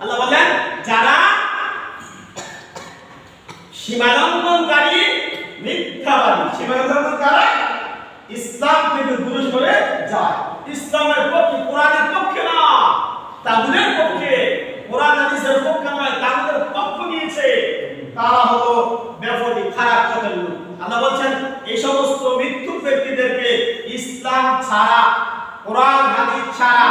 আল্লাহ বললেন যারা সীমালঙ্ঘনকারী মিথ্যাবাদী সীমালঙ্ঘন ইসলাম থেকে দূরে সরে যায়, ইসলামের পক্ষে, কোরআনের পক্ষে না। তাগুদের পক্ষে, কোরআন হাদিসের পক্ষে নয় তাগুদের পক্ষ নিয়েছে। তারা হলো ব্যাপটি খারাপ পথের লোক। আল্লাহ বলছেন, এই সমস্ত মৃত্যু ব্যক্তিদেরকে ইসলাম ছাড়া, কোরআন, হাদিস ছাড়া,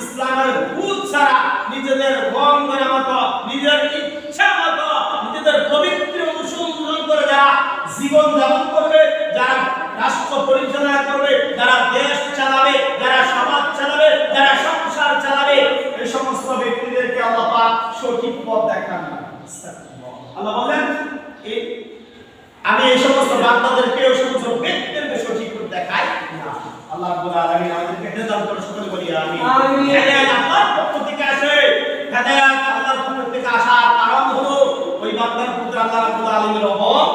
ইসলামের ভূত ছাড়া, নিজেদের মন করে মতো, নিজের ইচ্ছা মতো, নিজেদের পবিত্র অনুসন্ধান করে যারা জীবন যাপন করবে যারা রাষ্ট্র পরিচালনা করবে যারা দেশ চালাবে যারা সমাজ চালাবে যারা সংসার চালাবে এই সমস্ত ব্যক্তিদেরকে আল্লাহ পাক সঠিক পথ দেখান। আল্লাহ এই আমি এই সমস্ত বান্দাদেরকে এই সমস্ত ব্যক্তিদেরকে সঠিক পথ দেখাই না। আল্লাহ রাব্বুল আলামিন আমাদেরকে হেদায়েত করে সকলে বলি আমিন। আমিন। হেদায়েত আল্লাহর পক্ষ থেকে আসে। হেদায়েত আল্লাহর পক্ষ থেকে আসার কারণ হলো ওই বান্দার প্রতি আল্লাহ রাব্বুল আলামিনের রহমত